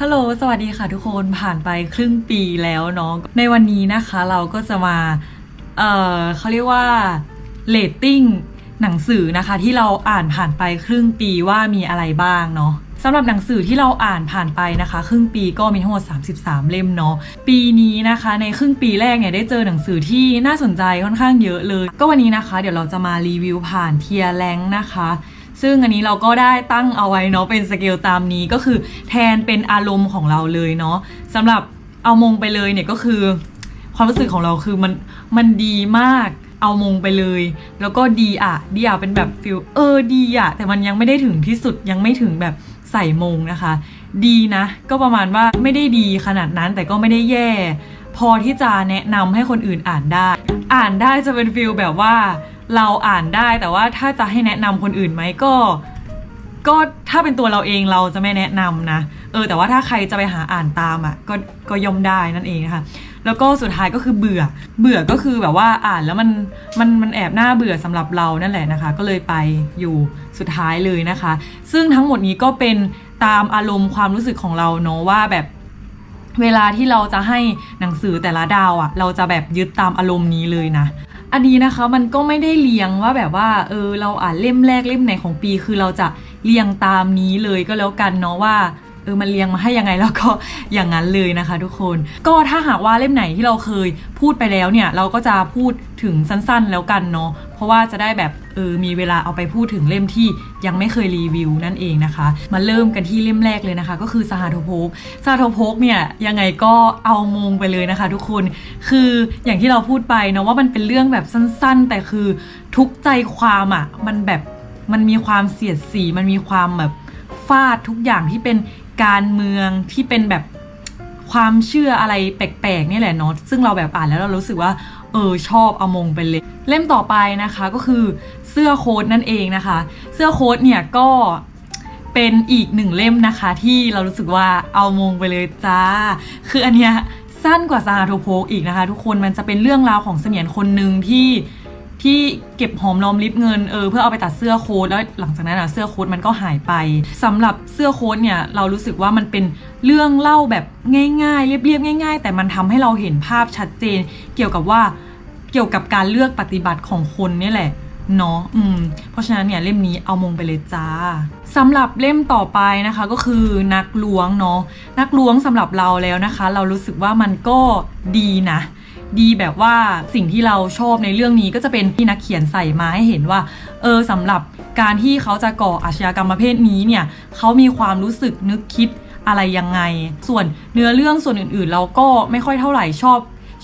ฮัลโหล สวัสดีค่ะทุกคน ผ่านไปครึ่งปีแล้วเนาะ ในวันนี้นะคะเราก็จะมา เอ่อเขาเรียกว่าเลตติ้งหนังสือนะคะที่เราอ่านผ่านไปครึ่งปีว่ามีอะไรบ้างเนาะสำหรับหนังสือที่เราอ่านผ่านไปนะคะ ครึ่งปีก็มีทั้งหมด 33 เล่มเนาะปีนี้นะคะ ในครึ่งปีแรกเนี่ยได้เจอหนังสือที่น่าสนใจค่อนข้างเยอะเลย ก็วันนี้นะคะ เดี๋ยวเราจะมารีวิวผ่านเทียแรงนะคะ ซึ่งอันนี้เราก็ได้ตั้งเอาไว้เนาะเป็นสเกลตามนี้ก็คือแทนเป็นอารมณ์ของเราเลยเนาะสำหรับเอามงไปเลยเนี่ยก็คือ ความรู้สึกของเราคือมันมันดีมากเอามงไปเลย แล้วก็ดีอะดีอะเป็นแบบฟิลเออดีอะแต่มันยังไม่ได้ถึงที่สุดยังไม่ถึงแบบใส่มงนะคะ ดีนะ ก็ประมาณว่าไม่ได้ดีขนาดนั้นแต่ก็ไม่ได้แย่ พอที่จะแนะนำให้คนอื่นอ่านได้ อ่านได้จะเป็นฟิลแบบว่า เราอ่านได้แต่ว่าถ้าจะให้แนะนำคนอื่นไหมก็ ก็ถ้าเป็นตัวเราเองเราจะไม่แนะนำนะเออแต่ว่าถ้าใครจะไปหาอ่านตามอะก็ก็ย่อมได้นั่นเองนะคะแล้วก็สุดท้ายก็คือเบื่อ เบื่อก็คือแบบว่าอ่านแล้วมันมันมันแอบน่าเบื่อสำหรับเรานั่นแหละนะคะ ก็เลยไปอยู่สุดท้ายเลยนะคะ ซึ่งทั้งหมดนี้ก็เป็นตามอารมณ์ความรู้สึกของเราเนาะว่าแบบเวลาที่เราจะให้หนังสือแต่ละดาวอะ่ะ เราจะแบบยึดตามอารมณ์นี้เลยนะ อันนี้นะคะมันก็ไม่ได้เรียงว่าแบบว่าเออเราอ่านเล่มแรกเล่มไหนของปี คือเราจะเรียงตามนี้เลยก็แล้วกันเนาะว่าเออมันเรียงมาให้ยังไงแล้วก็อย่างนั้นเลยนะคะทุกคน ก็ถ้าหากว่าเล่มไหนที่เราเคยพูดไปแล้วเนี่ย เราก็จะพูดถึงสั้นๆแล้วกันเนาะ ราะว่าจะได้แบบเออมีเวลาเอาไปพูดถึงเล่มที่ยังไม่เคยรีวิวนั่นเองนะคะ มาเริ่มกันที่เล่มแรกเลยนะคะ ก็คือสหาโทโพกสหาโทโพกเนี่ยยังไงก็เอามงไปเลยนะคะ ทุกคนคืออย่างที่เราพูดไปเนาะว่ามันเป็นเรื่องแบบสั้นๆ แต่คือทุกใจความอะ่ะมันแบบมันมีความเสียดสี มันมีความแบบฟาดทุกอย่างที่เป็นการเมืองที่เป็นแบบความเชื่ออะไรแปลกๆนี่แหละเนาะซึ่งเราแบบอ่านแล้วเรารู้สึกว่า เออชอบอมงไปเลย เล่มต่อไปนะคะก็คือเสื้อโค้ทนั่นเองนะคะ เสื้อโค้ทเนี่ยก็เป็นอีกหนึ่งเล่มนะคะที่เรารู้สึกว่าเอามงไปเลยจ้า คืออันเนี้ยสั้นกว่าซาฮาโทโพกอีกนะคะ ทุกคนมันจะเป็นเรื่องราวของเสมียนคนหนึ่งที่ ที่เก็บหอมรอมริบเงินเออเพื่อเอาไปตัดเสื้อโค้ทแล้วหลังจากนั้นอะเสื้อโค้ทมันก็หายไปสำหรับเสื้อโค้ทเนี่ยเรารู้สึกว่ามันเป็นเรื่องเล่าแบบง่ายๆ เรียบๆง่าย ๆ แต่มันทำให้เราเห็นภาพชัดเจน เกี่ยวกับว่าเกี่ยวกับการเลือกปฏิบัติของคนนี่แหละเนาะอืม เพราะฉะนั้นเนี่ยเล่มนี้เอามงไปเลยจ้าสำหรับเล่มต่อไปนะคะก็คือนักล้วงเนาะนักล้วงสำหรับเราแล้วนะคะ เรารู้สึกว่ามันก็ดีนะ ดีแบบว่าสิ่งที่เราชอบในเรื่องนี้ก็จะเป็นที่นักเขียนใส่มาให้เห็นว่า เออสำหรับการที่เขาจะก่ออาชญากรรมประเภทนี้เนี่ยเขามีความรู้สึกนึกคิดอะไรยังไง ส่วนเนื้อเรื่องส่วนอื่นๆ เราก็ไม่ค่อยเท่าไหร่ชอบ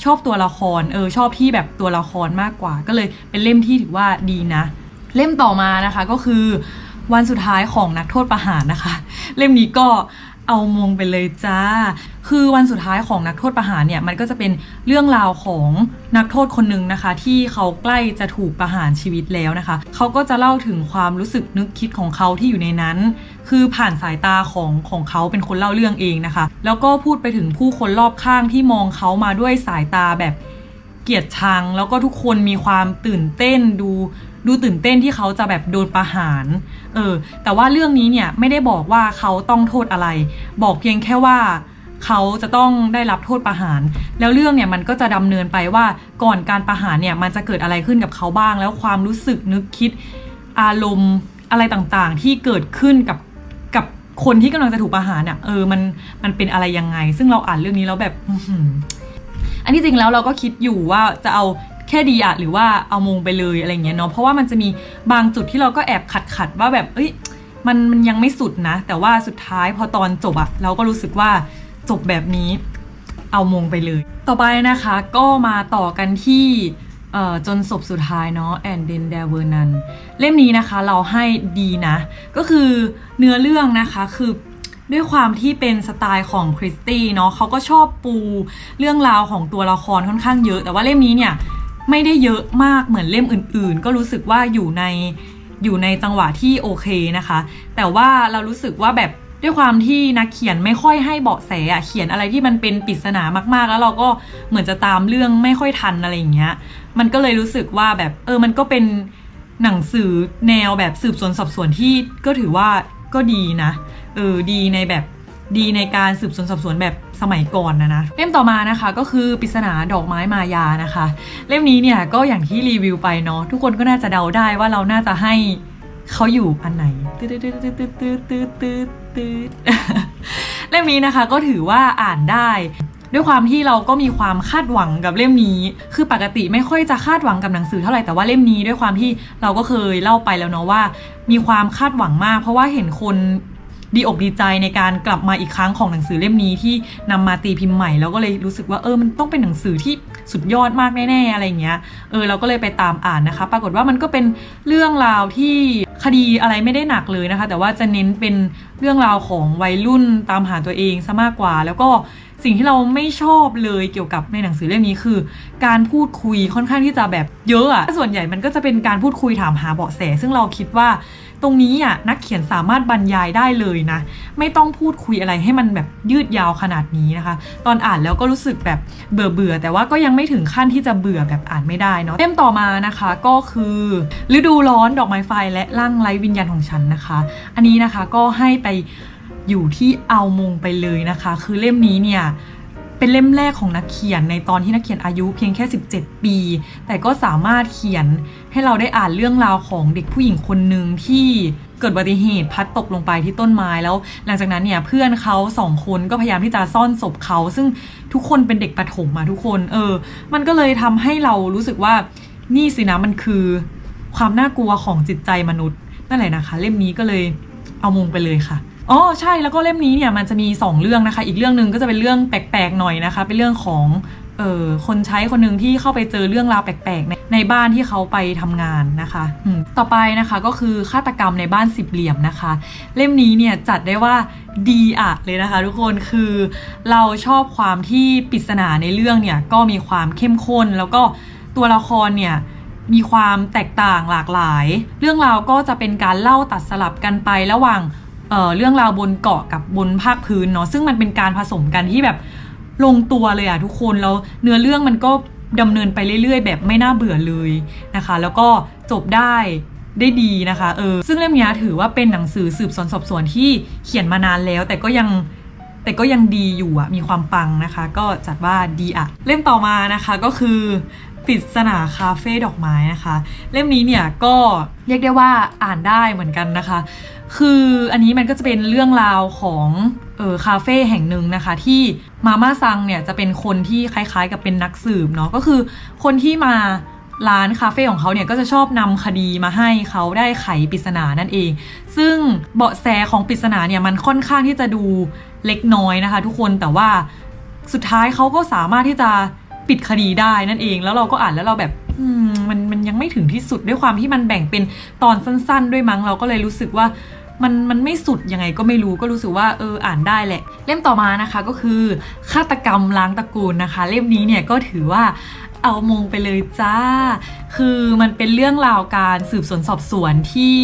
ชอบตัวละครเออชอบที่แบบตัวละครมากกว่า ก็เลยเป็นเล่มที่ถือว่าดีนะ เล่มต่อมานะคะก็คือวันสุดท้ายของนักโทษประหารนะคะ เล่มนี้ก็ เอามงไปเลยจ้า คือวันสุดท้ายของนักโทษประหารเนี่ยมันก็จะเป็นเรื่องราวของนักโทษคนหนึ่งนะคะ ที่เขาใกล้จะถูกประหารชีวิตแล้วนะคะ เขาก็จะเล่าถึงความรู้สึกนึกคิดของเขาที่อยู่ในนั้น คือผ่านสายตาของของเขาเป็นคนเล่าเรื่องเองนะคะ แล้วก็พูดไปถึงผู้คนรอบข้างที่มองเขามาด้วยสายตาแบบเกลียดชัง แล้วก็ทุกคนมีความตื่นเต้นดู ดูตื่นเต้นที่เขาจะแบบโดนประหารเออแต่ว่าเรื่องนี้เนี่ยไม่ได้บอกว่าเขาต้องโทษอะไร บอกเพียงแค่ว่าเขาจะต้องได้รับโทษประหาร แล้วเรื่องเนี่ยมันก็จะดำเนินไปว่าก่อนการประหารเนี่ยมันจะเกิดอะไรขึ้นกับเขาบ้าง แล้วความรู้สึกนึกคิดอารมณ์อะไรต่างๆ ที่เกิดขึ้นกับกับคนที่กำลังจะถูกประหารเนี่ยเออมันมันเป็นอะไรยังไง ซึ่งเราอ่านเรื่องนี้แล้วแบบอันที่จริงแล้วเราก็คิดอยู่ว่าจะเอา แค่ดีอะหรือว่าเอามงไปเลยอะไรเงี้ยเนาะเพราะว่ามันจะมีบางจุดที่เราก็แอบขัดขัดว่าแบบเอ้ยมันมันยังไม่สุดนะ แต่ว่าสุดท้ายพอตอนจบอะเราก็รู้สึกว่าจบแบบนี้เอามงไปเลย ต่อไปนะคะก็มาต่อกันที่เอ่อจนศพสุดท้ายเนาะ and then there were none เล่มนี้นะคะเราให้ดีนะ ก็คือเนื้อเรื่องนะคะคือด้วยความที่เป็นสไตล์ของคริสตี้เนาะเขาก็ชอบปูเรื่องราวของตัวละครค่อนข้างเยอะ แต่ว่าเล่มนี้เนี่ย ไม่ได้เยอะมากเหมือนเล่มอื่นๆ ก็รู้สึกว่าอยู่ในอยู่ในจังหวะที่โอเคนะคะ แต่ว่าเรารู้สึกว่าแบบด้วยความที่นักเขียนไม่ค่อยให้เบาะแสอะเขียนอะไรที่มันเป็นปริศนามากๆ แล้วเราก็เหมือนจะตามเรื่องไม่ค่อยทันอะไรอย่างเงี้ย มันก็เลยรู้สึกว่าแบบเออมันก็เป็นหนังสือแนวแบบสืบสวนสอบสวนที่ก็ถือว่าก็ดีนะ เออดีในแบบ ดีในการสืบสวนสอบสวนแบบสมัยก่อนนะนะเล่มต่อมานะคะก็คือปริศนาดอกไม้มายานะคะ เล่มนี้เนี่ยก็อย่างที่รีวิวไปเนาะทุกคนก็น่าจะเดาได้ว่าเราน่าจะให้เขาอยู่อันไหนตืดตืดตืดตืดตืดตืดตืดเล่มนี้นะคะก็ถือว่าอ่านได้ ด้วยความที่เราก็มีความคาดหวังกับเล่มนี้ คือปกติไม่ค่อยจะคาดหวังกับหนังสือเท่าไหร่แต่ว่าเล่มนี้ด้วยความที่เราก็เคยเล่าไปแล้วเนาะว่า มีความคาดหวังมาก เพราะว่าเห็นคน ดีอกดีใจในการกลับมาอีกครั้งของหนังสือเล่มนี้ที่นำมาตีพิมพ์ใหม่แล้วก็เลยรู้สึกว่าเออมันต้องเป็นหนังสือที่สุดยอดมากแน่ๆอะไรเงี้ยเออเราก็เลยไปตามอ่านนะคะ ปรากฏว่ามันก็เป็นเรื่องราวที่คดีอะไรไม่ได้หนักเลยนะคะ แต่ว่าจะเน้นเป็นเรื่องราวของวัยรุ่นตามหาตัวเองซะมากกว่า แล้วก็สิ่งที่เราไม่ชอบเลยเกี่ยวกับในหนังสือเล่มนี้คือ การพูดคุยค่อนข้างที่จะแบบเยอะอะส่วนใหญ่มันก็จะเป็นการพูดคุยถามหาเบาะแส ซึ่งเราคิดว่า ตรงนี้อะนักเขียนสามารถบรรยายได้เลยนะ ไม่ต้องพูดคุยอะไรให้มันแบบยืดยาวขนาดนี้นะคะ ตอนอ่านแล้วก็รู้สึกแบบเบื่อเบื่อๆแต่ว่าก็ยังไม่ถึงขั้นที่จะเบื่อแบบอ่านไม่ได้เนาะเล่มต่อมานะคะก็คือฤดูร้อนดอกไม้ไฟและร่างไร้วิญญาณของฉันนะคะ อันนี้นะคะก็ให้ไปอยู่ที่เอามงไปเลยนะคะ คือเล่มนี้เนี่ย เป็นเล่มแรกของนักเขียนในตอนที่นักเขียนอายุเพียงแค่ 17 ปี แต่ก็สามารถเขียนให้เราได้อ่านเรื่องราวของเด็กผู้หญิงคนหนึ่งที่เกิดอุบัติเหตุพัดตกลงไปที่ต้นไม้แล้ว หลังจากนั้นเนี่ยเพื่อนเขาสองคนก็พยายามที่จะซ่อนศพเขา ซึ่งทุกคนเป็นเด็กประถมมาทุกคน เออ มันก็เลยทำให้เรารู้สึกว่านี่สินะมันคือ ความน่ากลัวของจิตใจมนุษย์นั่นแหละนะคะ เล่มนี้ก็เลยเอามงไปเลยค่ะ อ๋อใช่แล้วก็เล่มนี้เนี่ยมันจะมี 2 เรื่องนะคะ อีกเรื่องหนึ่งก็จะเป็นเรื่องแปลกๆหน่อยนะคะ เป็นเรื่องของเอ่อคนใช้คนหนึ่งที่เข้าไปเจอเรื่องราวแปลกๆในในบ้านที่เขาไปทำงานนะคะต่อไปนะคะก็คือฆาตกรรมในบ้านสิบเหลี่ยมนะคะ เล่มนี้เนี่ยจัดได้ว่าดีอะเลยนะคะทุกคนคือเราชอบความที่ปริศนาในเรื่องเนี่ยก็มีความเข้มข้น แล้วก็ตัวละครเนี่ยมีความแตกต่างหลากหลาย เรื่องราวก็จะเป็นการเล่าตัดสลับกันไประหว่าง เเรื่องราวบนเกาะกับบนภาคพื้นเนาะซึ่งมันเป็นการผสมกันที่แบบลงตัวเลยอะทุกคนแล้วเนื้อเรื่องมันก็ดำเนินไปเรื่อย ๆ แบบไม่น่าเบื่อเลยนะคะ แล้วก็จบได้ได้ดีนะคะเออซึ่งเล่มนี้ถือว่าเป็นหนังสือสืบสวนสอบสวนที่เขียนมานานแล้ว แต่ก็ยังแต่ก็ยังดีอยู่อะมีความปังนะคะ ก็จัดว่าดีอะเล่มต่อมานะคะก็คือปริศนาคาเฟ่ดอกไม้นะคะ เล่มนี้เนี่ยก็เรียกได้ว่าอ่านได้เหมือนกันนะคะ คืออันนี้มันก็จะเป็นเรื่องราวของเออคาเฟ่แห่งหนึ่งนะคะ ที่มาม่าซังเนี่ยจะเป็นคนที่คล้ายๆกับเป็นนักสืบเนาะก็คือคนที่มาร้านคาเฟ่ของเขาเนี่ยก็จะชอบนำคดีมาให้เขาได้ไขปริศนานั่นเอง ซึ่งเบาะแสของปริศนาเนี่ยมันค่อนข้างที่จะดูเล็กน้อยนะคะ ทุกคนแต่ว่าสุดท้ายเขาก็สามารถที่จะปิดคดีได้นั่นเอง แล้วเราก็อ่านแล้วเราแบบมมันมันยังไม่ถึงที่สุดด้วยความที่มันแบ่งเป็นตอนสั้น ๆ ด้วยมั้งเราก็เลยรู้สึกว่า มันมันไม่สุดยังไงก็ไม่รู้ก็รู้สึกว่าเอออ่านได้แหละ เล่มต่อมานะคะก็คือฆาตกรรมล้างตระกูลนะคะ เล่มนี้เนี่ยก็ถือว่าเอามงไปเลยจ้า คือมันเป็นเรื่องราวการสืบสวนสอบสวนที่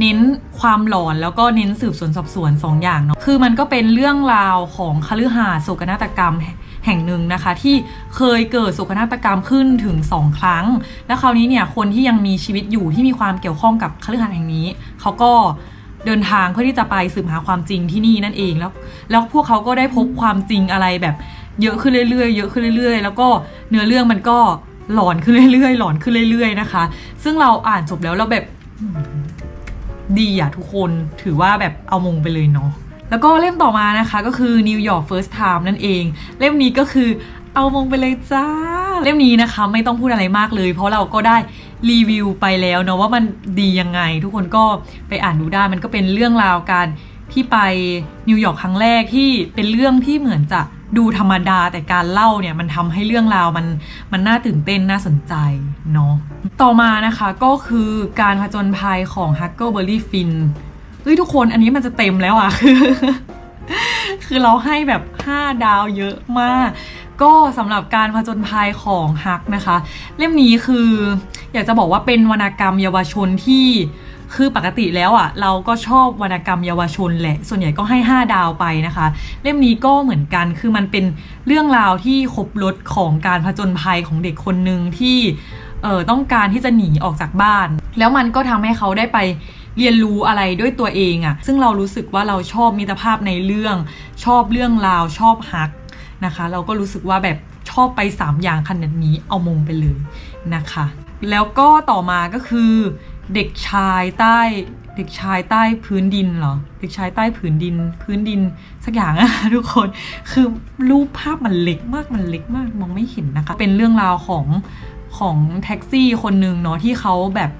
เน้นความหลอนแล้วก็เน้นสืบสวนสอบสวนสองอย่างเนาะ คือมันก็เป็นเรื่องราวของคฤหาสน์โศกนาฏกรรมแห่งหนึ่งนะคะ ที่เคยเกิดโศกนาฏกรรมขึ้นถึง 2 ครั้ง แล้วคราวนี้เนี่ยคนที่ยังมีชีวิตอยู่ที่มีความเกี่ยวข้องกับคฤหาสน์แห่งนี้เขาก็ เดินทางเพื่อที่จะไปสืบหาความจริงที่นี่นั่นเองแล้ว แล้วพวกเขาก็ได้พบความจริงอะไรแบบ เยอะขึ้นเรื่อยๆเยอะขึ้นเรื่อยๆ แล้วก็เนื้อเรื่องมันก็หลอนขึ้นเรื่อยๆ หลอนขึ้นเรื่อย ๆ นะคะ ซึ่งเราอ่านจบแล้วเราแบบดีอะทุกคนถือว่าแบบเอามงไปเลยเนาะแล้วก็เล่มต่อมานะคะก็คือ New York First Time นั่นเอง เล่มนี้ก็คือเอามงไปเลยจ้า เล่มนี้นะคะไม่ต้องพูดอะไรมากเลย เพราะเราก็ได้ รีวิวไปแล้วเนาะว่ามันดียังไง ทุกคนก็ไปอ่านดูได้มันก็เป็นเรื่องราวการที่ไปนิวยอร์กครั้งแรกที่เป็นเรื่องที่เหมือนจะดูธรรมดาแต่การเล่าเนี่ยมันทำให้เรื่องราวมันมันน่าตื่นเต้นน่าสนใจเนาะต่อมานะคะก็คือการผจญภัยของ Huckleberry Finn เฮ้ยทุกคนอันนี้มันจะเต็มแล้วอะคือคือเราให้แบบ 5 ดาวเยอะมาก ก็สำหรับการผจญภัยของฮักนะคะ เล่มนี้คือ อยากจะบอกว่าเป็นวรรณกรรมเยาวชนที่คือปกติแล้วอะ่ะเราก็ชอบวรรณกรรมเยาวชนแหละ ส่วนใหญ่ก็ให้ 5 ดาวไปนะคะ เล่มนี้ก็เหมือนกันคือมันเป็นเรื่องราวที่ครบรถของการผจญภัยของเด็กคนหนึ่งที่เออต้องการที่จะหนีออกจากบ้าน แล้วมันก็ทำให้เขาได้ไปเรียนรู้อะไรด้วยตัวเองอะซึ่งเรารู้สึกว่าเราชอบมิตรภาพในเรื่อง ชอบเรื่องราวชอบฮักนะคะ เราก็รู้สึกว่าแบบชอบไป 3 อย่างขนาดนี้เอามงไปเลยนะคะ แล้วก็ต่อมาก็คือเด็กชายใต้ เด็กชายใต้พื้นดินเหรอ เด็กชายใต้ผืนดิน พื้นดินสักอย่างอะทุกคน คือรูปภาพมันเล็กมาก มันเล็กมาก มองไม่เห็นนะคะ เป็นเรื่องราวของของแท็กซี่คนหนึ่งเนาะที่เขาแบบ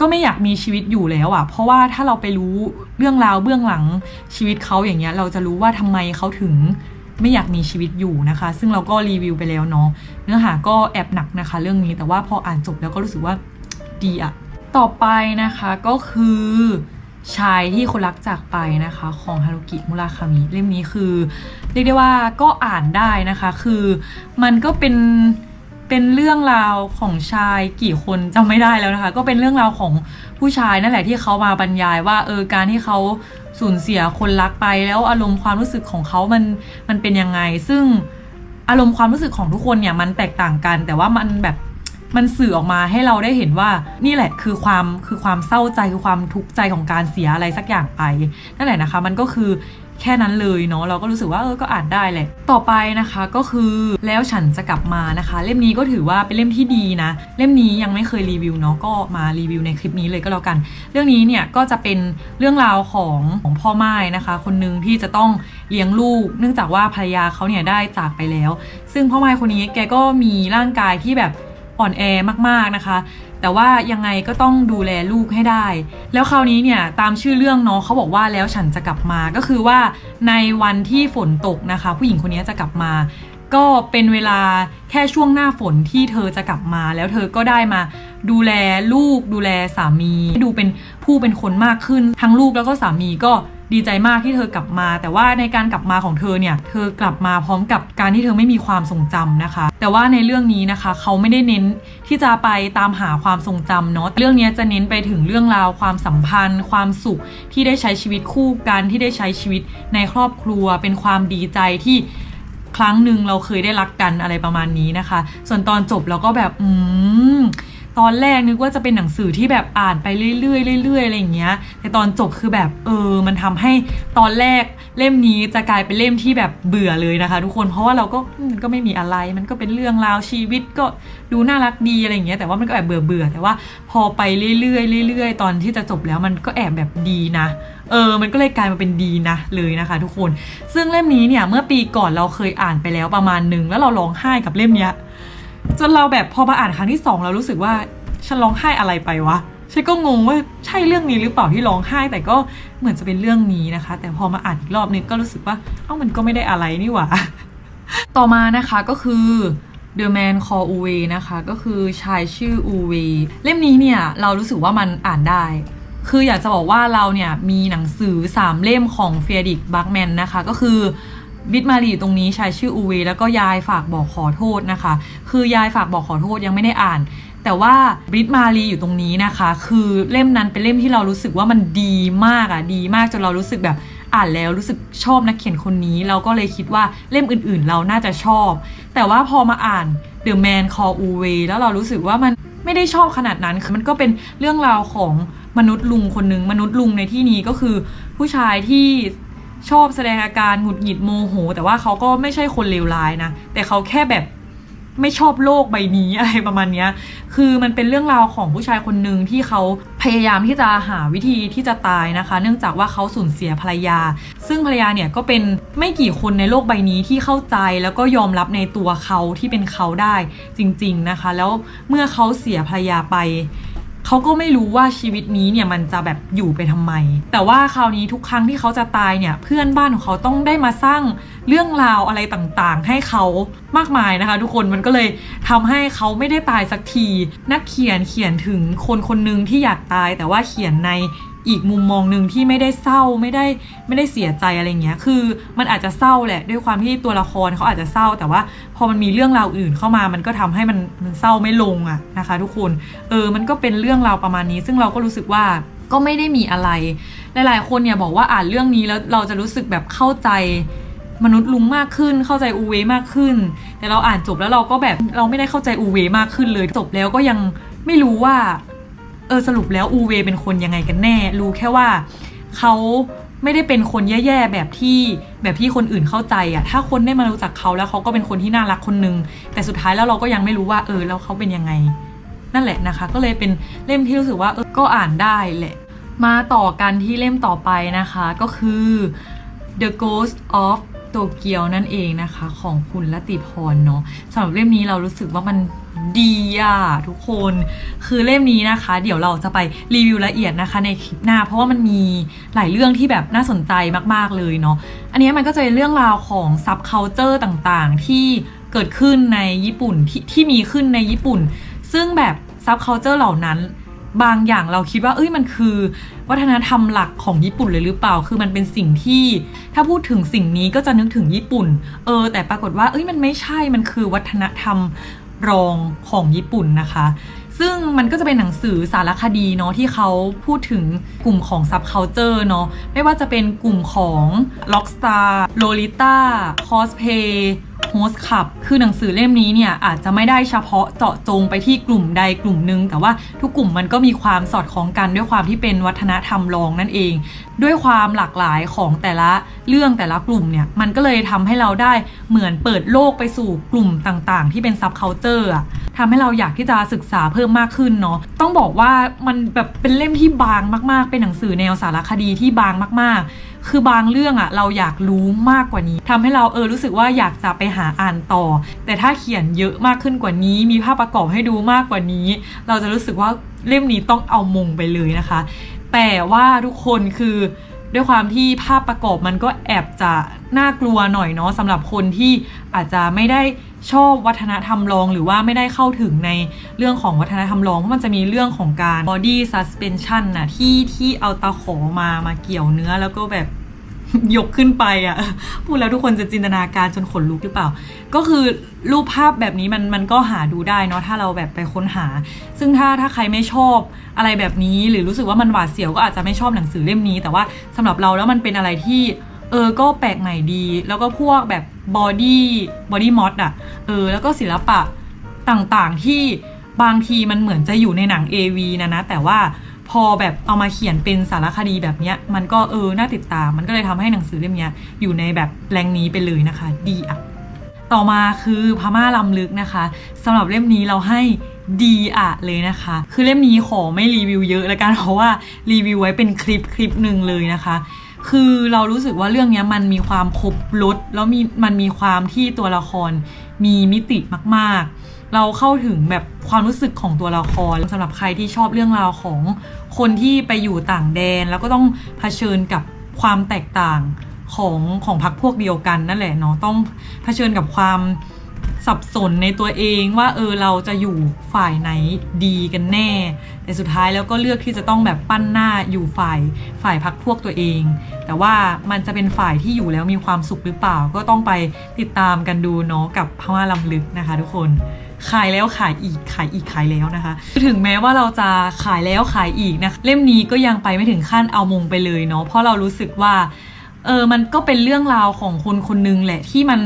ก็ไม่อยากมีชีวิตอยู่แล้วอะ่ะ เพราะว่าถ้าเราไปรู้เรื่องราวเบื้องหลังชีวิตเขาอย่างเงี้ย เราจะรู้ว่าทำไมเขาถึง ไม่อยากมีชีวิตอยู่นะคะ ซึ่งเราก็รีวิวไปแล้วเนาะเนื้อหาก็แอบหนักนะคะ เรื่องนี้แต่ว่าพออ่านจบแล้วก็รู้สึกว่าดีอะต่อไปนะคะก็คือชายที่คนรักจากไปนะคะของฮารุกิมุราคามิเล่มนี้คือเรียกได้ว่าก็อ่านได้นะคะ คือมันก็เป็นเป็นเรื่องราวของชายกี่คนจำไม่ได้แล้วนะคะ ก็เป็นเรื่องราวของผู้ชายนั่นแหละที่เขามาบรรยายว่าเออการที่เขา สูญเสียคนรักไปแล้วอารมณ์ความรู้สึกของเขามันมันเป็นยังไง ซึ่งอารมณ์ความรู้สึกของทุกคนเนี่ยมันแตกต่างกัน แต่ว่ามันแบบ มันสื่อออกมาให้เราได้เห็นว่านี่แหละคือความคือความเศร้าใจคือความทุกข์ใจของการเสียอะไรสักอย่างไปนั่นแหละนะคะ มันก็คือแค่นั้นเลยเนาะเราก็รู้สึกว่าเออก็อ่านได้แหละต่อไปนะคะก็คือแล้วฉันจะกลับมานะคะ เล่มนี้ก็ถือว่าเป็นเล่มที่ดีนะ เล่มนี้ยังไม่เคยรีวิวเนาะก็มารีวิวในคลิปนี้เลยก็แล้วกัน เรื่องนี้เนี่ยก็จะเป็นเรื่องราวของของพ่อไม้นะคะ คนหนึ่งที่จะต้องเลี้ยงลูก เนื่องจากว่าภรรยาเขาเนี่ยได้จากไปแล้ว ซึ่งพ่อไม้คนนี้แกก็มีร่างกายที่แบบ อ่อนแอมากๆนะคะ แต่ว่ายังไงก็ต้องดูแลลูกให้ได้ แล้วคราวนี้เนี่ยตามชื่อเรื่องเนาะเขาบอกว่าแล้วฉันจะกลับมาก็คือว่าในวันที่ฝนตกนะคะ ผู้หญิงคนนี้จะกลับมาก็เป็นเวลาแค่ช่วงหน้าฝนที่เธอจะกลับมา แล้วเธอก็ได้มาดูแลลูกดูแลสามี ดูเป็นผู้เป็นคนมากขึ้น ทั้งลูกแล้วก็สามีก็ ดีใจมากที่เธอกลับมา แต่ว่าในการกลับมาของเธอเนี่ยเธอกลับมาพร้อมกับการที่เธอไม่มีความทรงจำนะคะ แต่ว่าในเรื่องนี้นะคะ เขาไม่ได้เน้นที่จะไปตามหาความทรงจำเนาะเรื่องนี้จะเน้นไปถึงเรื่องราวความสัมพันธ์ ความสุขที่ได้ใช้ชีวิตคู่กันที่ได้ใช้ชีวิตในครอบครัว เป็นความดีใจที่ครั้งหนึ่งเราเคยได้รักกันอะไรประมาณนี้นะคะ ส่วนตอนจบเราก็แบบ อืม ตอนแรกนึกว่าจะเป็นหนังสือที่แบบอ่านไปเรื่อยๆเรื่อยๆอะไรอย่างเงี้ย แต่ตอนจบคือแบบเออ มันทำให้ตอนแรกเล่มนี้จะกลายเป็นเล่มที่แบบเบื่อเลยนะคะ ทุกคนเพราะว่าเราก็มันก็ไม่มีอะไร มันก็เป็นเรื่องราวชีวิตก็ดูน่ารักดีอะไรอย่างเงี้ยแต่ว่ามันก็แอบเบื่อเบื่อๆแต่ว่าพอไปเรื่อยๆเรื่อยๆ ตอนที่จะจบแล้วมันก็แอบแบบดีนะเออ มันก็เลยกลายมาเป็นดีนะเลยนะคะ ทุกคน ซึ่งเล่มนี้เนี่ยเมื่อปีก่อนเราเคยอ่านไปแล้วประมาณหนึ่งแล้วเราร้องไห้กับเล่มเนี้ย จนเราแบบพอมาอ่านครั้งที่สองเรารู้สึกว่าฉันร้องไห้อะไรไปวะฉันก็งงว่าใช่เรื่องนี้หรือเปล่าที่ร้องไห้ แต่ก็เหมือนจะเป็นเรื่องนี้นะคะ แต่พอมาอ่านอีกรอบนึงก็รู้สึกว่าเอ้ามันก็ไม่ได้อะไรนี่หว่า ต่อมานะคะก็คือ The Man call Uwe นะคะก็คือชายชื่ออูเวเล่มนี้เนี่ยเรารู้สึกว่ามันอ่านได้ คืออยากจะบอกว่าเราเนี่ยมีหนังสือ 3 เล่มของเฟียดิกบักแมนนะคะก็คือ บิดมารีอยู่ตรงนี้ชายชื่ออูเวแล้วก็ยายฝากบอกขอโทษนะคะ คือยายฝากบอกขอโทษยังไม่ได้อ่าน แต่ว่าบริตมารีอยู่ตรงนี้นะคะ คือเล่มนั้นเป็นเล่มที่เรารู้สึกว่ามันดีมากอะดีมากจนเรารู้สึกแบบอ่านแล้วรู้สึกชอบนักเขียนคนนี้ เราก็เลยคิดว่าเล่มอื่นๆ เราน่าจะชอบ แต่ว่าพอมาอ่าน The Man Called Uwe แล้วเรารู้สึกว่ามันไม่ได้ชอบขนาดนั้นคือมันก็เป็นเรื่องราวของมนุษย์ลุงคนหนึ่งมนุษย์ลุงในที่นี้ก็คือผู้ชายที่ ชอบแสดงอาการหงุดหงิดโมโห แต่ว่าเขาก็ไม่ใช่คนเลวร้ายนะ แต่เขาแค่แบบไม่ชอบโลกใบนี้อะไรประมาณเนี้ยคือมันเป็นเรื่องราวของผู้ชายคนหนึ่งที่เขาพยายามที่จะหาวิธีที่จะตายนะคะ เนื่องจากว่าเขาสูญเสียภรรยา ซึ่งภรรยาเนี่ยก็เป็นไม่กี่คนในโลกใบนี้ที่เข้าใจแล้วก็ยอมรับในตัวเขาที่เป็นเขาได้จริง ๆนะคะ แล้วเมื่อเขาเสียภรรยาไป เขาก็ไม่รู้ว่าชีวิตนี้เนี่ยมันจะแบบอยู่ไปทำไม แต่ว่าคราวนี้ทุกครั้งที่เขาจะตายเนี่ยเพื่อนบ้านของเขาต้องได้มาสร้างเรื่องราวอะไรต่างๆ ให้เขามากมายนะคะ ทุกคนมันก็เลยทำให้เขาไม่ได้ตายสักที นักเขียนเขียนถึงคนคนหนึ่งที่อยากตาย แต่ว่าเขียนใน อีกมุมมองหนึ่งที่ไม่ได้เศร้าไม่ได้ไม่ได้เสียใจอะไรเงี้ย คือมันอาจจะเศร้าแหละ ด้วยความที่ตัวละครเขาอาจจะเศร้า แต่ว่าพอมันมีเรื่องราวอื่นเข้ามา มันก็ทำให้มันมันเศร้าไม่ลงอะนะคะ ทุกคน เออ มันก็เป็นเรื่องราวประมาณนี้ ซึ่งเราก็รู้สึกว่าก็ไม่ได้มีอะไร หลาย ๆ คนเนี่ยบอกว่าอ่านเรื่องนี้แล้วเราจะรู้สึกแบบเข้าใจมนุษย์ลุงมากขึ้น เข้าใจอูเวมากขึ้น แต่เราอ่านจบแล้วเราก็แบบเราไม่ได้เข้าใจอูเวมากขึ้นเลย จบแล้วก็ยังไม่รู้ว่า เออสรุปแล้วอูเวเป็นคนยังไงกันแน่ รู้แค่ว่าเขาไม่ได้เป็นคนแย่ๆแบบที่แบบที่คนอื่นเข้าใจอะถ้าคนได้มารู้จักเขาแล้วเขาก็เป็นคนที่น่ารักคนนึง แต่สุดท้ายแล้วเราก็ยังไม่รู้ว่าเออแล้วเขาเป็นยังไง นั่นแหละนะคะ ก็เลยเป็นเล่มที่รู้สึกว่าเออก็อ่านได้แหละ มาต่อกันที่เล่มต่อไปนะคะ ก็คือ The Ghost of Tokyo นั่นเองนะคะ ของคุณลติพรเนาะสำหรับเล่มนี้เรารู้สึกว่ามัน ดีอะทุกคนคือเล่มนี้นะคะ เดี๋ยวเราจะไปรีวิวละเอียดนะคะ ในคลิปหน้า เพราะว่ามันมีหลายเรื่องที่แบบน่าสนใจมากๆเลยเนาะอันนี้มันก็จะเป็นเรื่องราวของซับเคานเจอร์ต่างๆ ที่เกิดขึ้นในญี่ปุ่นที่ที่มีขึ้นในญี่ปุ่น ซึ่งแบบซับเคานเจอร์เหล่านั้น บางอย่างเราคิดว่า เอ้ยมันคือ วัฒนธรรมหลักของญี่ปุ่นเลยหรือเปล่า คือมันเป็นสิ่งที่ ถ้าพูดถึงสิ่งนี้ก็จะนึกถึงญี่ปุ่น เออ แต่ปรากฏว่า เอ้ยมันไม่ใช่มันคือวัฒนธรรม รองของญี่ปุ่นนะคะ ซึ่งมันก็จะเป็นหนังสือสารคดีเนาะที่เขาพูดถึงกลุ่มของ subculture เนาะไม่ว่าจะเป็นกลุ่มของ Rockstar Lolita Cosplay Host Club คือหนังสือเล่มนี้เนี่ยอาจจะไม่ได้เฉพาะเจาะจงไปที่กลุ่มใดกลุ่มหนึ่งแต่ว่าทุกกลุ่มมันก็มีความสอดคล้องกันด้วยความที่เป็นวัฒนธรรมรองนั่นเอง ด้วยความหลากหลายของแต่ละเรื่องแต่ละกลุ่มเนี่ยมันก็เลยทำให้เราได้เหมือนเปิดโลกไปสู่กลุ่มต่างๆ ที่เป็น subculture อะทำให้เราอยากที่จะศึกษาเพิ่มมากขึ้นเนาะต้องบอกว่ามันแบบเป็นเล่มที่บางมากๆ เป็นหนังสือแนวสารคดีที่บางมากๆ คือบางเรื่องอะเราอยากรู้มากกว่านี้ทำให้เราเออรู้สึกว่าอยากจะไปหาอ่านต่อ แต่ถ้าเขียนเยอะมากขึ้นกว่านี้ มีภาพประกอบให้ดูมากกว่านี้ เราจะรู้สึกว่าเล่มนี้ต้องเอามงไปเลยนะคะ แต่ว่าทุกคนคือ ด้วยความที่ภาพประกอบมันก็แอบจะน่ากลัวหน่อยเนาะสำหรับคนที่อาจจะไม่ได้ชอบวัฒนธรรมรอง หรือว่าไม่ได้เข้าถึงในเรื่องของวัฒนธรรมรอง เพราะมันจะมีเรื่องของการ body suspension นะที่ที่เอาตะขอมามาเกี่ยวเนื้อแล้วก็แบบ ยกขึ้นไปอะพูดแล้วทุกคนจะจินตนาการจนขนลุกหรือเปล่า ก็คือรูปภาพแบบนี้มันมันก็หาดูได้เนาะถ้าเราแบบไปค้นหา ซึ่งถ้าถ้าใครไม่ชอบอะไรแบบนี้หรือรู้สึกว่ามันหวาดเสียวก็อาจจะไม่ชอบหนังสือเล่มนี้ แต่ว่าสำหรับเราแล้วมันเป็นอะไรที่เออ ก็แปลกใหม่ดี แล้วก็พวกแบบบอดี้บอดี้มอดอะเออ แล้วก็ศิลปะต่างๆที่บางทีมันเหมือนจะอยู่ในหนัง AV นะนะ แต่ว่า พอแบบเอามาเขียนเป็นสารคดีแบบเนี้ย มันก็เออน่าติดตาม มันก็เลยทำให้หนังสือเล่มนี้อยู่ในแบบแรงนี้ไปเลยนะคะ ดีอะต่อมาคือพม่าลำลึกนะคะสำหรับเล่มนี้เราให้ดีอะเลยนะคะ คือเล่มนี้ขอไม่รีวิวเยอะแล้วกันเพราะว่ารีวิวไว้เป็นคลิปคลิปหนึ่งเลยนะคะ คือเรารู้สึกว่าเรื่องนี้มันมีความครบรถแล้วมีมันมีความที่ตัวละครมีมิติมากๆ เราเข้าถึงแบบความรู้สึกของตัวละครสำหรับใครที่ชอบเรื่องราวของคนที่ไปอยู่ต่างแดน แล้วก็ต้องเผชิญกับความแตกต่างของของพรรคพวกเดียวกันนั่นแหละเนาะต้องเผชิญกับความสับสนในตัวเองว่าเออเราจะอยู่ฝ่ายไหนดีกันแน่ แต่สุดท้ายแล้วก็เลือกที่จะต้องแบบปั้นหน้าอยู่ฝ่ายฝ่ายพักพวกตัวเอง แต่ว่ามันจะเป็นฝ่ายที่อยู่แล้วมีความสุขหรือเปล่า ก็ต้องไปติดตามกันดูเนาะกับพม่าลำลึกนะคะทุกคน ขายแล้วขายอีกขายอีกขายแล้วนะคะ ถึงแม้ว่าเราจะขายแล้วขายอีกนะเล่มนี้ก็ยังไปไม่ถึงขั้นเอามงไปเลยเนาะเพราะเรารู้สึกว่าเออมันก็เป็นเรื่องราวของคนคนหนึงแหละที่มัน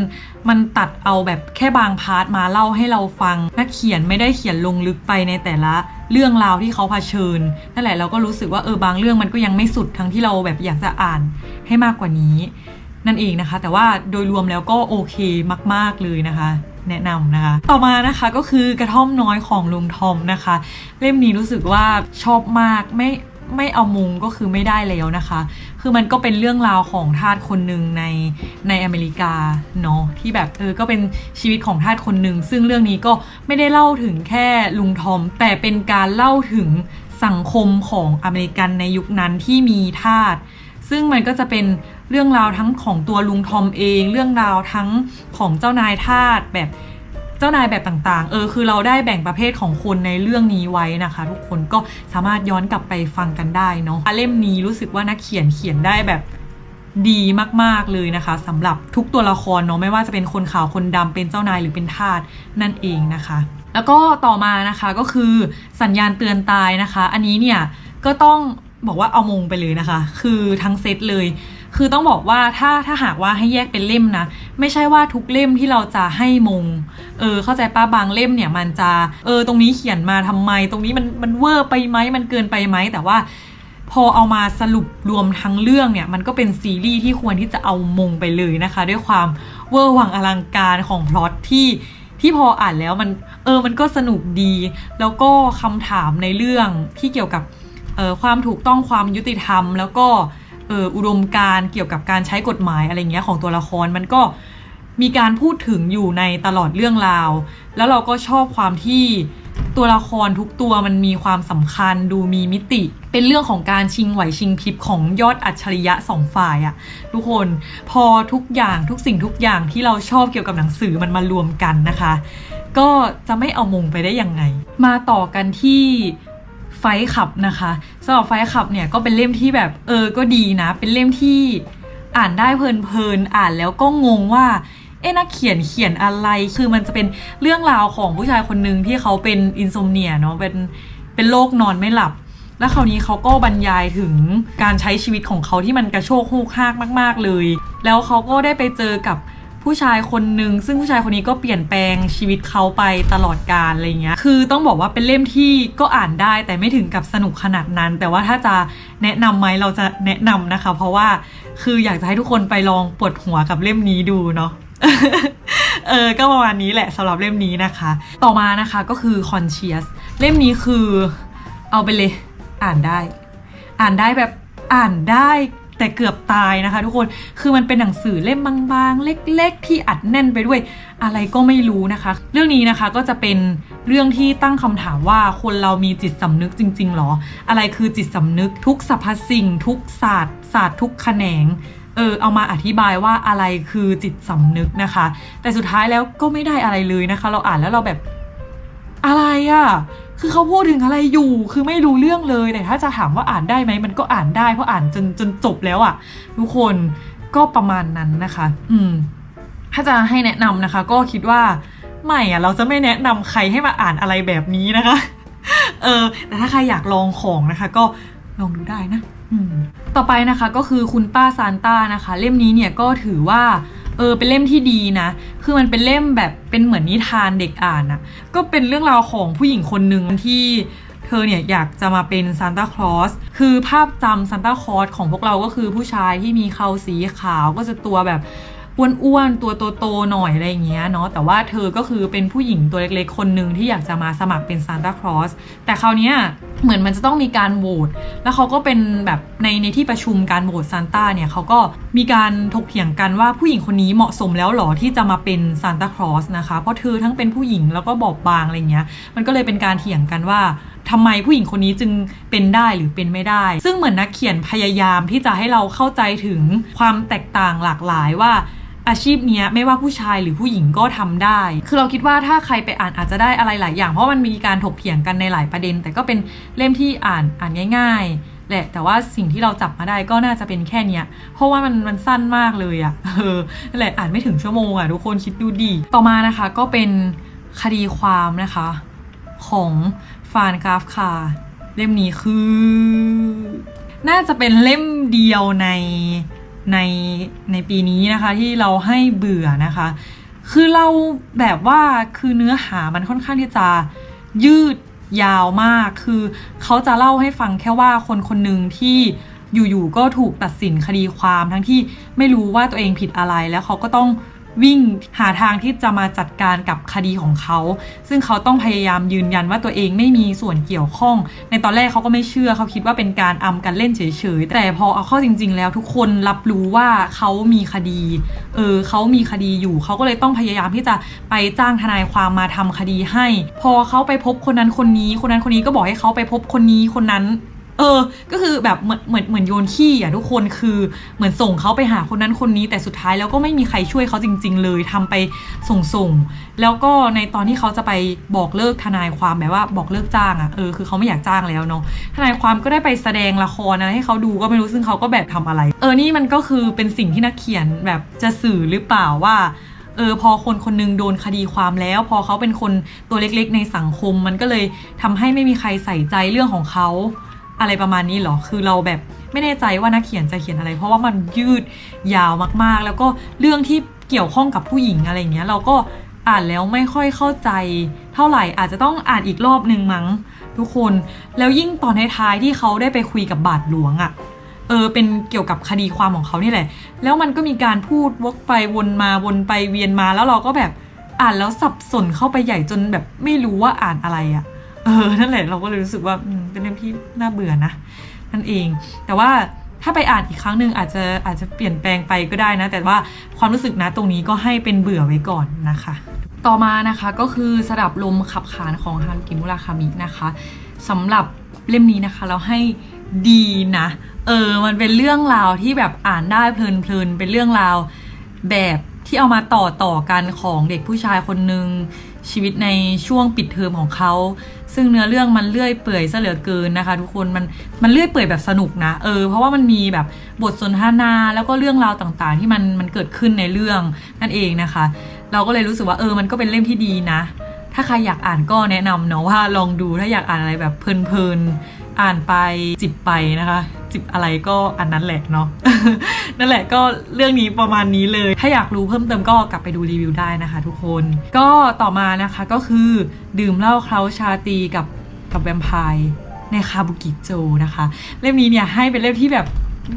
มันตัดเอาแบบแค่บางพาร์ทมาเล่าให้เราฟังนักเขียนไม่ได้เขียนลงลึกไปในแต่ละเรื่องราวที่เขาเผชิญนั่นแหละเราก็รู้สึกว่าเออบางเรื่องมันก็ยังไม่สุดทั้งที่เราแบบอยากจะอ่านให้มากกว่านี้ นั่นเองนะคะ แต่ว่าโดยรวมแล้วก็โอเคมาก ๆเลยนะคะ แนะนำนะคะ ต่อมานะคะก็คือกระท่อมน้อยของลุงทอมนะคะ เล่มนี้รู้สึกว่าชอบมากไม่ไม่เอามุงก็คือไม่ได้แล้วนะคะ คือมันก็เป็นเรื่องราวของทาสคนหนึ่งในในอเมริกาเนาะที่แบบเออก็เป็นชีวิตของทาสคนหนึ่งซึ่งเรื่องนี้ก็ไม่ได้เล่าถึงแค่ลุงทอม แต่เป็นการเล่าถึงสังคมของอเมริกันในยุคนั้นที่มีทาสซึ่งมันก็จะเป็น เรื่องราวทั้งของตัวลุงทอมเอง เรื่องราวทั้งของเจ้านายทาสแบบเจ้านายแบบต่างๆ เออคือเราได้แบ่งประเภทของคนในเรื่องนี้ไว้นะคะ ทุกคนก็สามารถย้อนกลับไปฟังกันได้เนาะเล่มนี้รู้สึกว่านักเขียนเขียนได้แบบดีมากๆเลยนะคะสำหรับทุกตัวละครเนาะไม่ว่าจะเป็นคนขาวคนดำเป็นเจ้านายหรือเป็นทาสนั่นเองนะคะ แล้วก็ต่อมานะคะก็คือสัญญาณเตือนตายนะคะ อันนี้เนี่ยก็ต้องบอกว่าเอามงไปเลยนะคะ คือทั้งเซตเลย คือต้องบอกว่าถ้าถ้าหากว่าให้แยกเป็นเล่มนะ ไม่ใช่ว่าทุกเล่มที่เราจะให้มง เออ เข้าใจป้าบางเล่มเนี่ยมันจะเออตรงนี้เขียนมาทำไม ตรงนี้มันมันเวอร์ไปไหมมันเกินไปไหมแต่ว่าพอเอามาสรุปรวมทั้งเรื่องเนี่ย มันก็เป็นซีรีส์ที่ควรที่จะเอามงไปเลยนะคะ ด้วยความเวอร์วังอลังการของพล็อตที่ที่พออ่านแล้วมันเออมันก็สนุกดี แล้วก็คำถามในเรื่องที่เกี่ยวกับเออความถูกต้องความยุติธรรม แล้วก็ อออุดมการเกี่ยวกับการใช้กฎหมายอะไรเงี้ยของตัวละครมันก็มีการพูดถึงอยู่ในตลอดเรื่องราว แล้วเราก็ชอบความที่ตัวละครทุกตัวมันมีความสำคัญดูมีมิติ เป็นเรื่องของการชิงไหวชิงพริบของยอดอัจฉริยะสองฝ่ายอะทุกคนพอทุกอย่างทุกสิ่งทุกอย่างที่เราชอบเกี่ยวกับหนังสือมันมารวมกันนะคะ ก็จะไม่เอามงไปได้ยังไง มาต่อกันที่ไฟขับนะคะำหรับไฟขับเนี่ยก็เป็นเล่มที่แบบเออก็ดีนะ เป็นเล่มที่อ่านได้เพลินๆอ่านแล้วก็งงว่าเอ๊ะนักเขียนเขียนอะไร คือมันจะเป็นเรื่องราวของผู้ชายคนหนึ่งที่เขาเป็นอินโซมเนียเนาะเป็นเป็นโรคนอนไม่หลับ แล้วคราวนี้เขาก็บรรยายถึงการใช้ชีวิตของเขาที่มันกระโชกฮูกฮากมาก ๆเลย แล้วเขาก็ได้ไปเจอกับ ผู้ชายคนหนึ่งซึ่งผู้ชายคนนี้ก็เปลี่ยนแปลงชีวิตเขาไปตลอดกาลอะไรเงี้ยคือต้องบอกว่าเป็นเล่มที่ก็อ่านได้แต่ไม่ถึงกับสนุกขนาดนั้น แต่ว่าถ้าจะแนะนำไหมเราจะแนะนำนะคะ เพราะว่าคืออยากจะให้ทุกคนไปลองปวดหัวกับเล่มนี้ดูเนาะเออ ก็ประมาณนี้แหละสำหรับเล่มนี้นะคะ ต่อมานะคะก็คือ Conscious เล่มนี้คือเอาไปเลย อ่านได้ อ่านได้แบบอ่านได้ แต่เกือบตายนะคะ ทุกคนคือมันเป็นหนังสือเล่มบางๆ เล็ก ๆ ที่อัดแน่นไปด้วยอะไรก็ไม่รู้นะคะ เรื่องนี้นะคะก็จะเป็นเรื่องที่ตั้งคำถามว่าคนเรามีจิตสำนึกจริงๆหรอ อะไรคือจิตสำนึกทุกสรรพสิ่ง ทุกศาสตร์ศาสตร์ทุกแขนงเออเอามาอธิบายว่าอะไรคือจิตสำนึกนะคะ แต่สุดท้ายแล้วก็ไม่ได้อะไรเลยนะคะ เราอ่านแล้วเราแบบอะไรอะ่ะ คือเขาพูดถึงอะไรอยู่ คือไม่รู้เรื่องเลยแต่ถ้าจะถามว่าอ่านได้ไหมมันก็อ่านได้เพราะอ่านจนจนจบแล้วอะ่ะ ทุกคนก็ประมาณนั้นนะคะ อืม ถ้าจะให้แนะนำนะคะ ก็คิดว่าไม่อะเราจะไม่แนะนำใครให้มาอ่านอะไรแบบนี้นะคะ เออ แต่ถ้าใครอยากลองของนะคะ ก็ลองดูได้นะอืมต่อไปนะคะก็คือคุณป้าซานต้านะคะ เล่มนี้เนี่ยก็ถือว่า เออเป็นเล่มที่ดีนะ คือมันเป็นเล่มแบบเป็นเหมือนนิทานเด็กอ่านอะก็เป็นเรื่องราวของผู้หญิงคนหนึ่งที่เธอเนี่ยอยากจะมาเป็นซานตาคลอส คือภาพจำซานตาคลอสของพวกเราก็คือผู้ชายที่มีเขาสีขาวก็จะตัวแบบ อ้วนๆตัวโตๆหน่อยอะไรอย่างเงี้ยเนาะแต่ว่าเธอก็คือเป็นผู้หญิงตัวเล็กๆ คนหนึ่งที่อยากจะมาสมัครเป็นซานตาคลอสแต่คราวเนี้ยเหมือนมันจะต้องมีการโหวตแล้วเขาก็เป็นแบบในในที่ประชุมการโหวตซานต้าเนี่ยเขาก็มีการถกเถียงกันว่าผู้หญิงคนนี้เหมาะสมแล้วหรอที่จะมาเป็นซานตาคลอสนะคะเพราะเธอทั้งเป็นผู้หญิงแล้วก็บอบบางอะไรเงี้ยมันก็เลยเป็นการเถียงกันว่า ทำไมผู้หญิงคนนี้จึงเป็นได้หรือเป็นไม่ได้ ซึ่งเหมือนนักเขียนพยายามที่จะให้เราเข้าใจถึงความแตกต่างหลากหลายว่าอาชีพเนี้ยไม่ว่าผู้ชายหรือผู้หญิงก็ทำได้ คือเราคิดว่าถ้าใครไปอ่านอาจจะได้อะไรหลายอย่าง เพราะมันมีการถกเถียงกันในหลายประเด็น แต่ก็เป็นเล่มที่อ่านอ่านง่าย ๆ แหละ แต่ว่าสิ่งที่เราจับมาได้ก็น่าจะเป็นแค่เนี้ย เพราะว่ามันมันสั้นมากเลยอะ่ะ เออแหละอ่านไม่ถึงชั่วโมงอะ่ะทุกคนคิดดูดี ต่อมานะคะก็เป็นคดีความนะคะของ ฟานกราฟคาเล่มนี้คือ น่าจะเป็นเล่มเดียวในในในปีนี้นะคะที่เราให้เบื่อนะคะ คือเราแบบว่าคือเนื้อหามันค่อนข้างที่จะยืดยาวมาก คือเขาจะเล่าให้ฟังแค่ว่าคนคนหนึ่งที่อยู่ๆก็ถูกตัดสินคดีความทั้งที่ไม่รู้ว่าตัวเองผิดอะไรแล้วเขาก็ต้อง วิ่งหาทางที่จะมาจัดการกับคดีของเขา ซึ่งเขาต้องพยายามยืนยันว่าตัวเองไม่มีส่วนเกี่ยวข้อง ในตอนแรกเขาก็ไม่เชื่อเขาคิดว่าเป็นการอำกันเล่นเฉยๆ แต่พอเอาเข้าจริง ๆ แล้วทุกคนรับรู้ว่าเขามีคดี เออเขามีคดีอยู่ เขาก็เลยต้องพยายามที่จะไปจ้างทนายความมาทำคดีให้ พอเขาไปพบคนนั้นคนนี้ คนนั้นคนนี้ก็บอกให้เขาไปพบคนนี้คนนั้น เออ ก็คือแบบเหมือนเหมือนเหมือนโยนขี้อะทุกคนคือเหมือนส่งเขาไปหาคนนั้นคนนี้ แต่สุดท้ายแล้วก็ไม่มีใครช่วยเขาจริง ๆ เลยทำไปส่งส่งๆแล้วก็ในตอนที่เขาจะไปบอกเลิกทนายความแบบว่าบอกเลิกจ้างอะเออคือเขาไม่อยากจ้างแล้วเนาะทนายความก็ได้ไปแสดงละครอะไรให้เขาดูก็ไม่รู้ซึ่งเขาก็แบบทำอะไร เออนี่มันก็คือเป็นสิ่งที่นักเขียนแบบจะสื่อหรือเปล่าว่าเออพอคนคนหนึงโดนคดีความแล้ว พอเขาเป็นคนตัวเล็กๆ ในสังคม มันก็เลยทำให้ไม่มีใครใส่ใจเรื่องของเขา อะไรประมาณนี้เหรอ คือเราแบบไม่แน่ใจว่านักเขียนจะเขียนอะไร เพราะว่ามันยืดยาวมากๆ แล้วก็เรื่องที่เกี่ยวข้องกับผู้หญิงอะไรอย่างเงี้ย เราก็อ่านแล้วไม่ค่อยเข้าใจ เท่าไหร่อาจจะต้องอ่านอีกรอบนึงมั้ง ทุกคน แล้วยิ่งตอนท้ายๆที่เขาได้ไปคุยกับบาทหลวงอะ่ะเออเป็นเกี่ยวกับคดีความของเขานี่แหละ แล้วมันก็มีการพูดวกไปวนมาวนไปเวียนมาแล้วเราก็แบบอ่านแล้วสับสนเข้าไปใหญ่จนแบบไม่รู้ว่าอ่านอะไรอะ่ะ เออนั่นแหละเราก็เลยรู้สึกว่าเป็นเรื่องที่น่าเบื่อนะนั่นเอง แต่ว่าถ้าไปอ่านอีกครั้งหนึ่งอาจจะอาจจะเปลี่ยนแปลงไปก็ได้นะ แต่ว่าความรู้สึกนะตรงนี้ก็ให้เป็นเบื่อไว้ก่อนนะคะ ต่อมานะคะก็คือสดับลมขับขานของฮารุกิมุราคามินะคะสำหรับเล่มนี้นะคะ เราให้ดีนะ เออ มันเป็นเรื่องราวที่แบบอ่านได้เพลินๆเป็นเรื่องราวแบบที่เอามาต่อต่อกันของเด็กผู้ชายคนหนึ่ง ชีวิตในช่วงปิดเทอมของเขา ซึ่งเนื้อเรื่องมันเลื่อยเปื่อยซะเหลือเกินนะคะ ทุกคนมันมันเลื่อยเปื่อยแบบสนุกนะเออเพราะว่ามันมีแบบบทสนทนาแล้วก็เรื่องราวต่างๆ ที่มันมันเกิดขึ้นในเรื่องนั่นเองนะคะ เราก็เลยรู้สึกว่าเออมันก็เป็นเล่มที่ดีนะ ถ้าใครอยากอ่านก็แนะนำเนาะว่าลองดูถ้าอยากอ่านอะไรแบบเพลินๆอ่านไปจิบไปนะคะ จิบอะไรก็อันนั้นแหละเนาะนั่นแหละก็เรื่องนี้ประมาณนี้เลย ถ้าอยากรู้เพิ่มเติมก็กลับไปดูรีวิวได้นะคะ ทุกคน ก็ต่อมานะคะก็คือดื่มเหล้าเคล้าชาตีกับกับแวมไพร์ในคาบุกิโจนะคะ เล่มนี้เนี่ยให้เป็นเล่มที่แบบ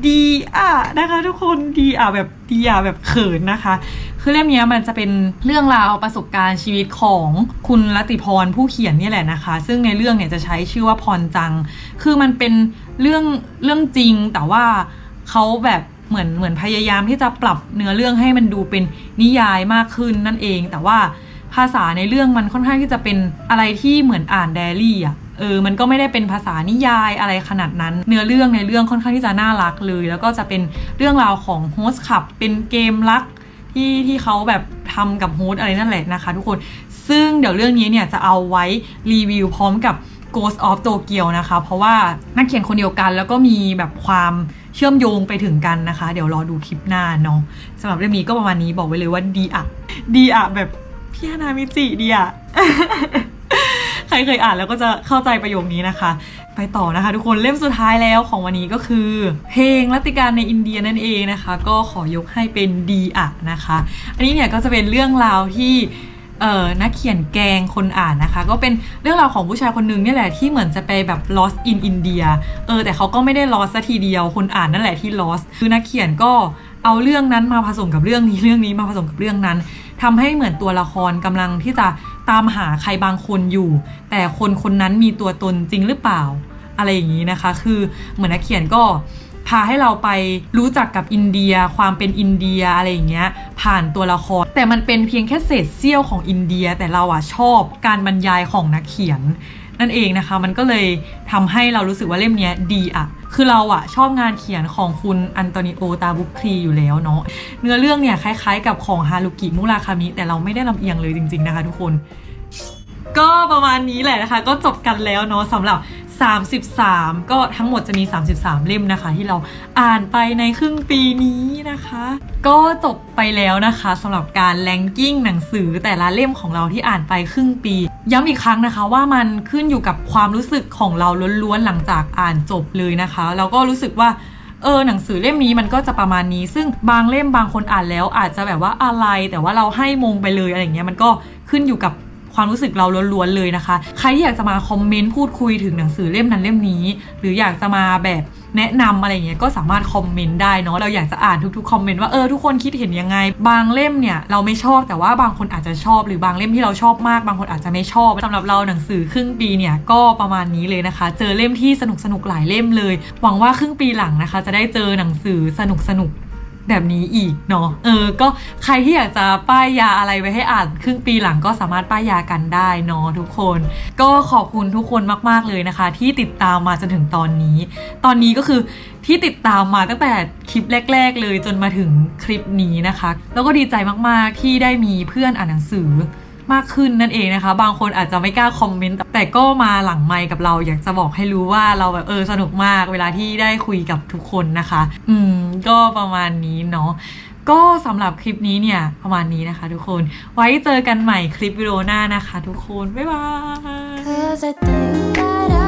ดีอะนะคะทุกคนดีอะแบบดีอะแบบเขินนะคะ คือเล่มเนี้มันจะเป็นเรื่องราวประสบการณ์ชีวิตของคุณรตติพรผู้เขียนนี่แหละนะคะ ซึ่งในเรื่องเนี่ยจะใช้ชื่อว่าพรจัง คือมันเป็นเรื่องเรื่องจริงแต่ว่าเขาแบบเหมือนเหมือนพยายามที่จะปรับเนื้อเรื่องให้มันดูเป็นนิยายมากขึ้นนั่นเอง แต่ว่าภาษาในเรื่องมันค่อนข้างที่จะเป็นอะไรที่เหมือนอ่านไดอารี่อะ เออมันก็ไม่ได้เป็นภาษานิยายอะไรขนาดนั้น เนื้อเรื่องในเรื่องค่อนข้างที่จะน่ารักเลย แล้วก็จะเป็นเรื่องราวของโฮสต์ขับเป็นเกมรักที่ที่เขาแบบทำกับโฮสอะไรนั่นแหละนะคะ ทุกคนซึ่งเดี๋ยวเรื่องนี้เนี่ยจะเอาไว้รีวิวพร้อมกับ Ghost of Tokyo นะคะ เพราะว่านักเขียนคนเดียวกัน แล้วก็มีแบบความเชื่อมโยงไปถึงกันนะคะ เดี๋ยวรอดูคลิปหน้าเนาะสำหรับเรื่องนี้ก็ประมาณนี้บอกไว้เลยว่าดีอะดีอะแบบพี่ฮานามิจิดีอะ รเคยอ่านแล้วก็จะเข้าใจประโยคนี้นะคะ ไปต่อนะคะ ทุกคนเล่มสุดท้ายแล้วของวันนี้ก็คือ เพลงรัติการในอินเดียนั่นเองนะคะ ก็ขอยกให้เป็นดีอะนะคะ อันนี้เนี่ยก็จะเป็นเรื่องราวที่เอ่อนักเขียนแกงคนอ่านนะคะ ก็เป็นเรื่องราวของผู้ชายคนหนึงนี่แหละที่เหมือนจะไปแบบ lost in India เออแต่เขาก็ไม่ได้ lost ซะทีเดียวคนอ่านนั่นแหละที่ lost คือนักเขียนก็เอาเรื่องนั้นมาผสมกับเรื่องนี้เรื่องนี้มาผสมกับเรื่องนั้นทำให้เหมือนตัวละครกำลังที่จะ ตามหาใครบางคนอยู่ แต่คนคนนั้นมีตัวตนจริงหรือเปล่า อะไรอย่างนี้นะคะ คือเหมือนนักเขียนก็พาให้เราไปรู้จักกับอินเดีย ความเป็นอินเดียอะไรอย่างเงี้ย ผ่านตัวละคร แต่มันเป็นเพียงแค่เศษเสี้ยวของอินเดีย แต่เราอะชอบการบรรยายของนักเขียน นั่นเองนะคะ มันก็เลยทำให้เรารู้สึกว่าเล่มนี้ดีอะ คือเราอะชอบงานเขียนของคุณอันโตนิโอตาบุครีอยู่แล้วเนาะเนื้อเรื่องเนี่ยคล้ายๆ กับของฮารุกิมุราคามิ แต่เราไม่ได้ลำเอียงเลยจริง ๆนะคะ ทุกคน ก็ประมาณนี้แหละนะคะ ก็จบกันแล้วเนาะสำหรับ 33 ก็ทั้งหมดจะมี 33 เล่มนะคะ ที่เราอ่านไปในครึ่งปีนี้นะคะ ก็จบไปแล้วนะคะสำหรับการแลงกิ้งหนังสือแต่ละเล่มของเราที่อ่านไปครึ่งปี ย้ำอีกครั้งนะคะว่ามันขึ้นอยู่กับความรู้สึกของเราล้วนๆหลังจากอ่านจบเลยนะคะ แล้วก็รู้สึกว่าเออหนังสือเล่มนี้มันก็จะประมาณนี้ ซึ่งบางเล่มบางคนอ่านแล้วอาจจะแบบว่าอะไร แต่ว่าเราให้มงไปเลยอะไรเงี้ยมันก็ขึ้นอยู่กับ ความรู้สึกเราล้วนๆเลยนะคะ ใครที่อยากจะมาคอมเมนต์พูดคุยถึงหนังสือเล่มนั้นเล่มนี้ หรืออยากจะมาแบบแนะนำอะไรเงี้ยก็สามารถคอมเมนต์ได้เนาะเราอยากจะอ่านทุกๆคอมเมนต์ว่าเออทุกคนคิดเห็นยังไง บางเล่มเนี่ยเราไม่ชอบแต่ว่าบางคนอาจจะชอบ หรือบางเล่มที่เราชอบมาก บางคนอาจจะไม่ชอบสำหรับเราหนังสือครึ่งปีเนี่ยก็ประมาณนี้เลยนะคะ เจอเล่มที่สนุกสนุกๆหลายเล่มเลย หวังว่าครึ่งปีหลังนะคะ จะได้เจอหนังสือสนุกสนุกๆ แบบนี้อีกเนาะเออ ก็ใครที่อยากจะป้ายยาอะไรไว้ให้อ่านครึ่งปีหลังก็สามารถป้ายยากันได้เนาะทุกคน ก็ขอบคุณทุกคนมาก ๆ เลยนะคะ ที่ติดตามมาจนถึงตอนนี้ ตอนนี้ก็คือที่ติดตามมาตั้งแต่คลิปแรก ๆ เลยจนมาถึงคลิปนี้นะคะ แล้วก็ดีใจมากๆที่ได้มีเพื่อนอ่านหนังสือ มากขึ้นนั่นเองนะคะ บางคนอาจจะไม่กล้าคอมเมนต์แต่ก็มาหลังไมค์กับเราอยากจะบอกให้รู้ว่าเราแบบเออสนุกมากเวลาที่ได้คุยกับทุกคนนะคะ อืม ก็ประมาณนี้เนาะก็สำหรับคลิปนี้เนี่ย ประมาณนี้นะคะทุกคน ไว้เจอกันใหม่คลิปวิดีโอหน้านะคะทุกคน บ๊ายบาย